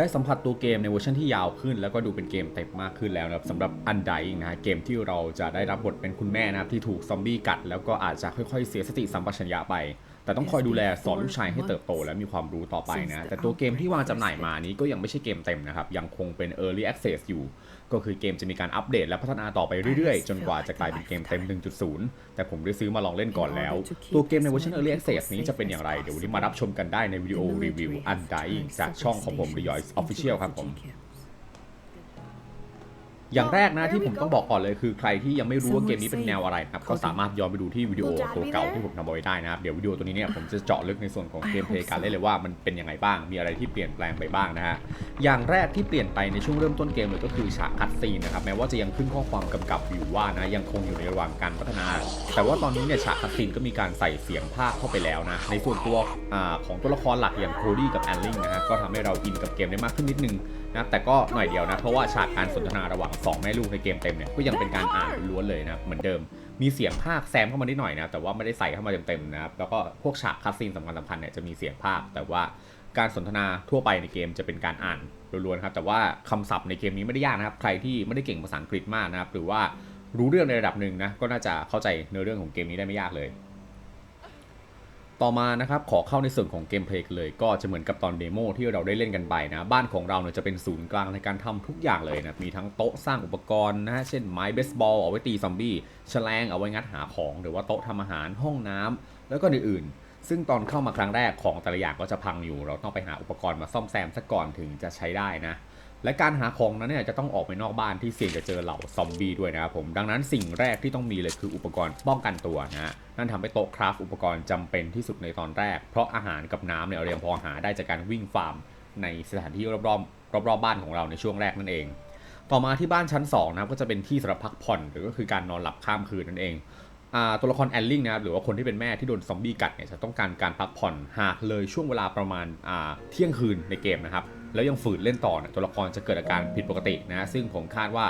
ได้สัมผัสตัวเกมในเวอร์ชันที่ยาวขึ้น แล้วก็ดูเป็นเกมเต็มมากขึ้นแล้วนะครับสำหรับอันไดนะฮะเกมที่เราจะได้รับบทเป็นคุณแม่นะครับที่ถูกซอมบี้กัด แล้วก็อาจจะค่อยๆเสียสติสัมปชัญญะไป แต่ต้องคอยดูแลสอนลูกชายให้เติบโตและมีความรู้ต่อไปนะ แต่ตัวเกมที่วางจำหน่ายมานี้ก็ยังไม่ใช่เกมเต็มนะครับ ยังคงเป็น Early Access อยู่ ก็คือเกมจะมีการอัปเดตและพัฒนาต่อไปเรื่อยๆ จนกว่าจะกลายเป็นเกมเต็ม 1.0 แต่ผมได้ซื้อมาลองเล่นก่อนแล้ว ตัวเกมในเวอร์ชัน Early Access นี้จะเป็นอย่างไรเดี๋ยววันนี้มารับชมกันได้ในวิดีโอรีวิว Undying จากช่องของผม The Yoys Official ครับผม อย่างแรกนะที่ผมต้องบอกก่อนเลยคือใครที่ยังไม่รู้ว่าเกมนี้เป็นแนวอะไรนะครับก็สามารถย้อนไปดูที่วิดีโอตัวเก่าที่ผมทำเอาไว้ได้นะครับเดี๋ยววิดีโอตัวนี้เนี่ยผมจะเจาะลึกในส่วนของเกมเพลย์การเล่นเลยว่ามันเป็นยังไงบ้าง มีอะไรที่เปลี่ยนแปลงไปบ้างนะฮะอย่างแรกที่เปลี่ยนไปในช่วงเริ่มต้นเกมเลยก็คือฉากคัดซีนนะครับแม้ว่าจะยังขึ้นข้อความกำกับอยู่ว่านะยังคงอยู่ในระหว่างการพัฒนา แต่ว่าตอนนี้เนี่ยฉากคัดซีนก็มีการใส่เสียงภาคเข้าไปแล้วนะในส่วนตัวอาของตัวละครหลักอย่างโคดี้กับแอนลิงนะฮะก็ทำให้เราอินกับเกมได้มากขึ้นนิดนึงนะแต่ก็หน่อยเดียวนะ เพราะว่าฉากการสนทนาระหว่างสองแม่ลูกในเกมเต็มเนี่ยก็ยังเป็นการอ่านล้วนเลยนะเหมือนเดิมมีเสียงภาคแซมเข้ามานิดหน่อยนะแต่ว่าไม่ได้ใส่เข้ามาเต็มๆนะครับแล้วก็พวกฉากคัสซีนสำคัญสำคัญเนี่ยจะมีเสียงภาค แต่ว่าการสนทนาทั่วไปในเกมจะเป็นการอ่านล้วนๆครับแต่ว่าคำศัพท์ในเกมนี้ไม่ได้ยากนะครับใครที่ไม่ได้เก่งภาษาอังกฤษมากนะครับหรือว่ารู้เรื่องในระดับหนึ่งนะก็น่าจะเข้าใจเนื้อเรื่องของเกมนี้ได้ไม่ยากเลย ต่อมานะครับขอเข้าในส่วนของเกมเพลย์เลยก็จะเหมือนกับตอนเดโมที่เราได้เล่นกันไปนะ บ้านของเราเนี่ยจะเป็นศูนย์กลางในการทำทุกอย่างเลยนะมีทั้งโต๊ะสร้างอุปกรณ์นะฮะเช่นไม้เบสบอลเอาไว้ตีซอมบี้แฉลงเอาไว้งัดหาของ หรือว่าโต๊ะทำอาหารห้องน้ำแล้วก็อื่นๆ ซึ่งตอนเข้ามาครั้งแรกของแต่ละอย่างก็จะพังอยู่ เราต้องไปหาอุปกรณ์มาซ่อมแซมซะก่อนถึงจะใช้ได้นะ และการหาของนั้นเนี่ยจะต้องออกไปนอกบ้านที่เสี่ยงจะเจอเหล่าซอมบี้ด้วยนะครับผมดังนั้นสิ่งแรกที่ต้องมีเลยคืออุปกรณ์ป้องกันตัวนะฮะนั่นทำให้โต๊ะคราฟอุปกรณ์จำเป็นที่สุดในตอนแรก เพราะอาหารกับน้ำเนี่ยเรายังพอหาได้จากการวิ่งฟาร์ม ในสถานที่รอบๆรอบๆบ้านของเราในช่วงแรกนั่นเอง ต่อมาที่บ้านชั้น2นะครับก็จะเป็นที่สำหรับพักผ่อนหรือก็คือการนอนหลับข้ามคืนนั่นเองอ่าตัวละครแอลลิงนะครับหรือว่าคนที่เป็นแม่ที่โดนซอมบี้กัดเนี่ยจะต้องการการพักผ่อนหากเลยช่วงเวลาประมาณอ่าเที่ยงคืนในเกมนะครับ แล้วยังฝืนเล่นต่อเนี่ยตัวละครจะเกิดอาการผิดปกตินะซึ่งผมคาดว่า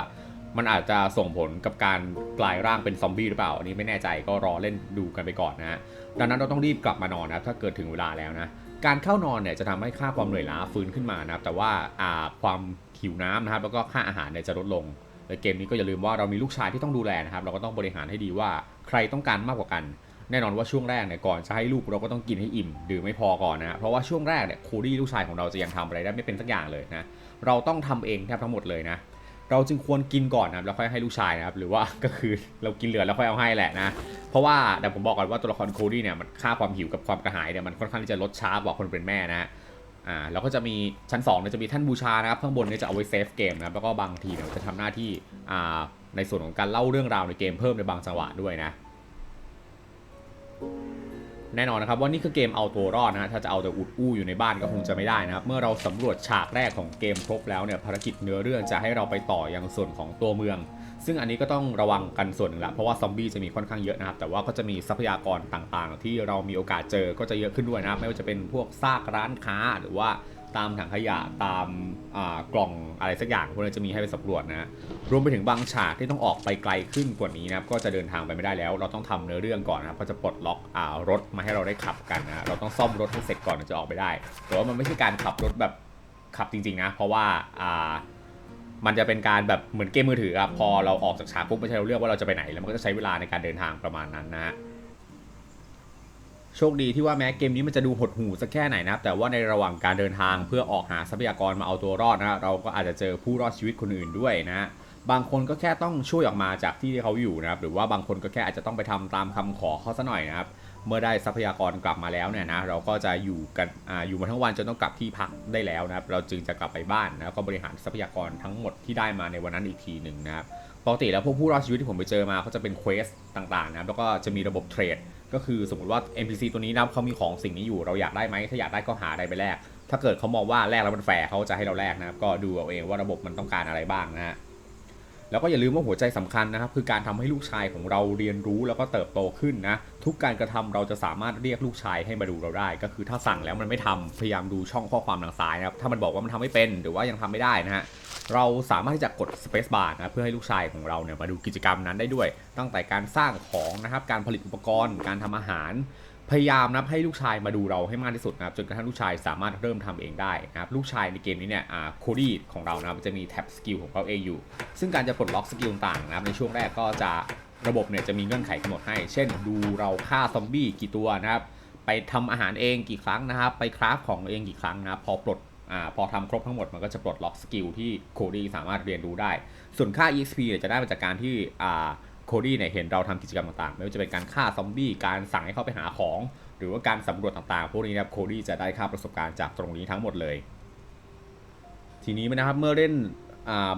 มันอาจจะส่งผลกับการกลายร่างเป็นซอมบี้หรือเปล่า อันนี้ไม่แน่ใจก็รอเล่นดูกันไปก่อนนะฮะดังนั้นเราต้องรีบกลับมานอนนะครับถ้าเกิดถึงเวลาแล้วนะการเข้านอนเนี่ยจะทำให้ค่าความเหนื่อยล้าฟื้นขึ้นมานะครับแต่ว่าอาความหิวน้ำนะครับแล้วก็ค่าอาหารเนี่ยจะลดลงในเกมนี้ก็อย่าลืมว่าเรามีลูกชายที่ต้องดูแลนะครับเราก็ต้องบริหารให้ดีว่าใครต้องการมากกว่ากัน แน่นอนว่าช่วงแรกเนี่ยก่อนจะให้ลูกเราก็ต้องกินให้อิ่มดื่มไม่พอก่อนนะเพราะว่าช่วงแรกเนี่ยโคดี้ลูกชายของเราจะยังทำอะไรได้ไม่เป็นสักอย่างเลยนะเราต้องทำเองแทบทั้งหมดเลยนะเราจึงควรกินก่อนนะครับแล้วค่อยให้ลูกชายนะครับหรือว่าก็คือเรากินเหลือแล้วค่อยเอาให้แหละนะเพราะว่าแต่ผมบอกก่อนว่าตัวละครโคดี้เนี่ยมันค่าความหิวกับความกระหายเนี่ยมันค่อนข้างที่จะลดช้ากว่าคนเป็นแม่นะอ่าแล้วก็จะมีชั้น2เนี่ยจะมีท่านบูชานะครับข้างบนเนี่ยจะเอาไว้เซฟเกมนะครับแล้วก็บางทีเนี่ยจะทำหน้าที่อ่าในส่วนของการเล่าเรื่องราวในเกมเพิ่มในบางจังหวะด้วยนะ แน่นอนนะครับว่านี่คือเกมเอาตัวรอดนะฮะถ้าจะเอาแต่อุดอู้อยู่ในบ้านก็คงจะไม่ได้นะครับ เมื่อเราสำรวจฉากแรกของเกมครบแล้วเนี่ยภารกิจเนื้อเรื่องจะให้เราไปต่อยังส่วนของตัวเมือง ซึ่งอันนี้ก็ต้องระวังกันส่วนหนึ่งละเพราะว่าซอมบี้จะมีค่อนข้างเยอะนะครับ แต่ว่าก็จะมีทรัพยากรต่างๆ ที่เรามีโอกาสเจอก็จะเยอะขึ้นด้วยนะครับไม่ว่าจะเป็นพวกซากร้านค้าหรือว่า ตามถังขยะตามกล่องอะไรสักอย่างพวกนี้จะมีให้ไปสำรวจนะรวมไปถึงบางฉากที่ต้องออกไปไกลขึ้นกว่านี้นะครับก็จะเดินทางไปไม่ได้แล้ว เราต้องทำเนื้อเรื่องก่อนนะครับก็จะปลดล็อกอารถมาให้เราได้ขับกันนะเราต้องซ่อมรถให้เสร็จก่อนถึงจะออกไปได้แต่ว่ามันไม่ใช่การขับรถแบบขับจริงๆนะ เพราะว่าอ่ามันจะเป็นการแบบเหมือนเกมมือถือครับพอเราออกจากฉากปุ๊บไม่ใช่เราเลือกว่าเราจะไปไหนแล้วมันก็จะใช้เวลาในการเดินทางประมาณนั้นนะฮะ โชคดีที่ว่าแม้เกมนี้มันจะดูหดหู่สักแค่ไหนนะครับแต่ว่าในระหว่างการเดินทางเพื่อออกหาทรัพยากรมาเอาตัวรอดนะเราก็อาจจะเจอผู้รอดชีวิตคนอื่นด้วยนะบางคนก็แค่ต้องช่วยออกมาจากที่ที่เขาอยู่นะครับหรือว่าบางคนก็แค่อาจจะต้องไปทำตามคำขอเขาซะหน่อยนะครับเมื่อได้ทรัพยากรกลับมาแล้วเนี่ยนะเราก็จะอยู่กันออยู่มาทั้งวันจนต้องกลับที่พักได้แล้วนะครับเราจึงจะกลับไปบ้านนะแล้วก็บริหารทรัพยากรทั้งหมดที่ได้มาในวันนั้นอีกทีหนึ่งนะครับปกติแล้วพวกผู้รอดชีวิตที่ผมไปเจอมาเขาจะเป็นเควสต่างๆนะครับแล้วก็จะมีระบบเทรด ก็คือสมมติว่า NPC ตัวนี้นะเขามีของสิ่งนี้อยู่เราอยากได้ไหมถ้าอยากได้ก็หาอะไรไปแลกถ้าเกิดเขามองว่าแลกแล้วมันแฟร์เขาจะให้เราแลกนะครับก็ดูเอาเองว่าระบบมันต้องการอะไรบ้างนะฮะ แล้วก็อย่าลืมว่าหัวใจสำคัญนะครับคือการทำให้ลูกชายของเราเรียนรู้แล้วก็เติบโตขึ้นนะทุกการกระทำเราจะสามารถเรียกลูกชายให้มาดูเราได้ ก็คือถ้าสั่งแล้วมันไม่ทำพยายามดูช่องข้อความทางซ้ายนะครับถ้ามันบอกว่ามันทำไม่เป็นหรือว่ายังทำไม่ได้นะฮะเราสามารถที่จะกด space bar นะเพื่อให้ลูกชายของเราเนี่ยมาดูกิจกรรมนั้นได้ด้วย ตั้งแต่การสร้างของนะครับการผลิตอุปกรณ์ การทำอาหาร พยายามนะให้ลูกชายมาดูเราให้มากที่สุดนะครับจนกระทั่งลูกชายสามารถเริ่มทำเองได้นะครับลูกชายในเกมนี้เนี่ยอ่าโคดี้ของเรานะครับจะมีแท็บสกิลของเขาเองอยู่ ซึ่งการจะปลดล็อกสกิลต่างๆนะครับในช่วงแรกก็จะระบบเนี่ยจะมีเงื่อนไขกำหนดให้ เช่น ดูเราฆ่าซอมบี้กี่ตัวนะครับไปทำอาหารเองกี่ครั้งนะครับ ไปคราฟของเองกี่ครั้งนะครับพอปลดอพอทำครบทั้งหมดมันก็จะปลดล็อกสกิลที่โคดี้สามารถเรียนรู้ได้ ส่วนค่า EXP จะได้มาจากการที่ โคดี้เนี่ยเห็นเราทำกิจกรรมต่างๆ ไม่ว่าจะเป็นการฆ่าซอมบี้การสั่งให้เขาไปหาของ หรือว่าการสำรวจต่างๆ พวกนี้นะครับโคดี้จะได้ค่าประสบการณ์จากตรงนี้ทั้งหมดเลย ทีนี้นะครับเมื่อเล่น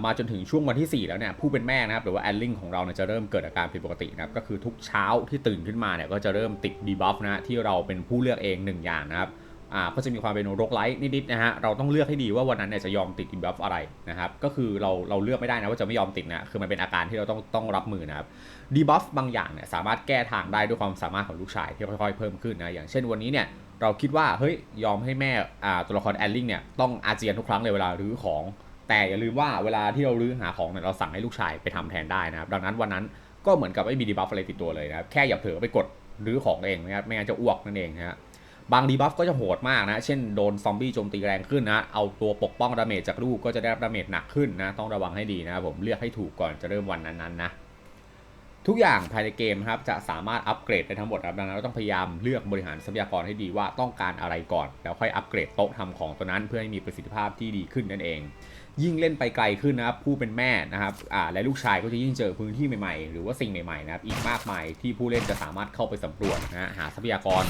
มาจนถึงช่วงวันที่ 4 แล้วเนี่ยผู้เป็นแม่นะครับหรือว่าแอลลิงของเราเนี่ยจะเริ่มเกิดอาการผิดปกตินะครับก็คือทุกเช้าที่ตื่นขึ้นมาเนี่ยก็จะเริ่มติดดีบัฟนะฮะที่เราเป็นผู้เลือกเองหนึ่งอย่างนะครับ อ่าก็จะมีความเป็นโรคไลท์นิดๆนะฮะเราต้องเลือกให้ดีว่าวันนั้นเนี่ยจะยอมติดดีบัฟอะไรนะครับก็คือเราเราเลือกไม่ได้นะว่าจะไม่ยอมติดนะคือมันเป็นอาการที่เราต้องต้องรับมือนะครับดีบัฟบางอย่างเนี่ยสามารถแก้ทางได้ด้วยความสามารถของลูกชายที่ค่อยๆเพิ่มขึ้นนะอย่างเช่นวันนี้เนี่ยเราคิดว่าเฮ้ยยอมให้แม่อ่าตัวละครแอลลิงเนี่ยต้องอาเจียนทุกครั้งเลยเวลารื้อของ แต่อย่าลืมว่าเวลาที่เรารื้อหาของเนี่ยเราสั่งให้ลูกชายไปทำแทนได้นะครับดังนั้นวันนั้นก็เหมือนกับไม่มีดีบัฟอะไรติดตัวเลยนะครับแค่อย่าเผลอไปกดรื้อของเองนะครับไม่งั้นจะอ้วกนั่นเองนะฮะ บางดีบัฟก็จะโหดมากนะ เช่นโดนซอมบี้โจมตีแรงขึ้นนะ เอาตัวปกป้องดาเมจจากลูกก็จะได้รับดาเมจหนักขึ้นนะ ต้องระวังให้ดีนะครับผมเลือกให้ถูกก่อนจะเริ่มวันนั้นๆนะทุกอย่างภายในเกมครับจะสามารถอัปเกรดได้ทั้งหมดครับดังนั้นเราต้องพยายามเลือกบริหารทรัพยากรให้ดีว่าต้องการอะไรก่อน แล้วค่อยอัปเกรดโต๊ะทำของตัวนั้นเพื่อให้มีประสิทธิภาพที่ดีขึ้นนั่นเอง ยิ่งเล่นไปไกลขึ้นนะครับผู้เป็นแม่นะครับอ่าและลูกชายก็จะยิ่งเจอพื้นที่ใหม่ๆ หรือว่าสิ่งใหม่ๆนะครับอีกมากมายที่ผู้เล่นจะสามารถเข้าไปสำรวจนะฮะหาทรัพยากร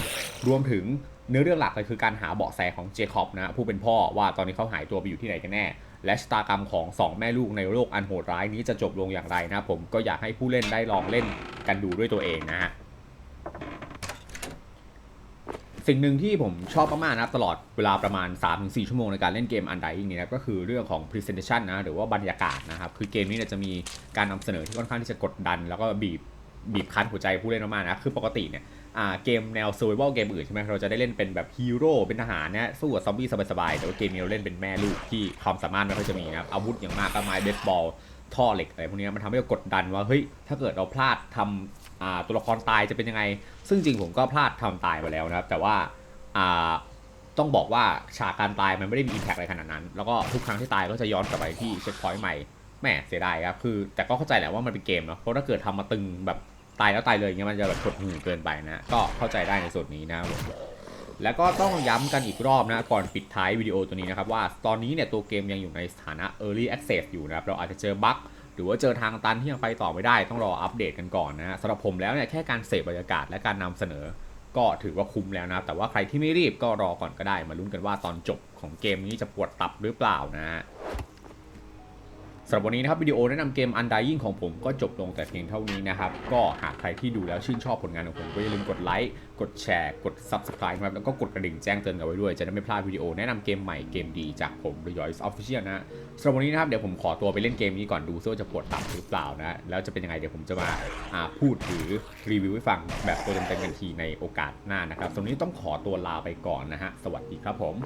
รวมถึงเนื้อเรื่องหลักเลยคือการหาเบาะแสของเจคอบนะผู้เป็นพ่อว่าตอนนี้เขาหายตัวไปอยู่ที่ไหนกันแน่ และชะตากรรมของสองแม่ลูกในโลกอันโหดร้ายนี้จะจบลงอย่างไรนะผมก็อยากให้ผู้เล่นได้ลองเล่นกันดูด้วยตัวเองนะฮะ สิ่งหนึ่งที่ผมชอบมากๆนะครับตลอดเวลาประมาณ 3-4 ชั่วโมงในการเล่นเกม Undying นี้นะก็คือเรื่องของ Presentation นะหรือว่าบรรยากาศนะครับคือเกมนี้จะมีการนำเสนอที่ค่อนข้างที่จะกดดัน แล้วก็บีบบีบคั้นหัวใจผู้เล่นมากๆนะคือปกติเนี่ยอ่าเกมแนว Survival เกมอื่นใช่ไหมเราจะได้เล่นเป็นแบบฮีโร่เป็นทหารนะสู้กับซอมบี้สบายๆแต่ว่าเกมนี้เราเล่นเป็นแม่ลูกที่ความสามารถไม่ค่อยจะมีนะครับอาวุธอย่างมากก็ไม้เบสบอลท่อเหล็กอะไรพวกนี้มันทำให้เรากดดันว่าเฮ้ยถ้าเกิดเราพลาดทำอ่า ตัวละครตายจะเป็นยังไง ซึ่งจริงผมก็พลาดทำตายมาแล้วนะครับ แต่ว่าต้องบอกว่าฉากการตายมันไม่ได้มีอิมแพกอะไรขนาดนั้น แล้วก็ทุกครั้งที่ตายก็จะย้อนกลับไปที่เช็คพอยต์ใหม่แหมเสียดายครับคือแต่ก็เข้าใจแหละว่ามันเป็นเกมเนาะเพราะถ้าเกิดทำมาตึงแบบตายแล้วตายเลยอย่างเงี้ยมันจะแบบกดหูเกินไปนะก็เข้าใจได้ในส่วนนี้นะครับผมแล้วก็ต้องย้ำกันอีกรอบนะก่อนปิดท้ายวิดีโอตัวนี้นะครับว่าตอนนี้เนี่ยตัวเกมยังอยู่ในสถานะ Early Access อยู่นะครับเราอาจจะเจอบั๊ก หรือว่าเจอทางตันที่ยังไปต่อไม่ได้ต้องรออัปเดตกันก่อนนะฮะสำหรับผมแล้วเนี่ยแค่การเสพบรรยากาศและการนำเสนอ ก็ถือว่าคุ้มแล้วนะแต่ว่าใครที่ไม่รีบก็รอก่อนก็ได้ มาลุ้นกันว่าตอนจบของเกมนี้จะปวดตับหรือเปล่านะฮะ สำหรับวันนี้นะครับวิดีโอแนะนำเกม Undying ของผมก็จบลงแต่เพียงเท่านี้นะครับ ก็หากใครที่ดูแล้วชื่นชอบผลงานของผมก็อย่าลืมกดไลค์กดแชร์ กด Subscribe นะครับแล้วก็กดกระดิ่งแจ้งเตือนกันไว้ด้วย จะได้ไม่พลาดวิดีโอแนะนำเกมใหม่เกมดีจากผม The Yoys Official นะสำหรับวันนี้นะครับเดี๋ยวผมขอตัวไปเล่นเกมนี้ก่อนดูซิว่าจะปวดตับหรือเปล่านะแล้วจะเป็นยังไงเดี๋ยวผมจะมาพูดหรือรีวิวให้ฟังแบบตัวเต็มๆกันทีในโอกาสหน้านะครับสำหรับวันนี้ต้องขอตัวลาไปก่อนนะฮะสวัสดีครับผม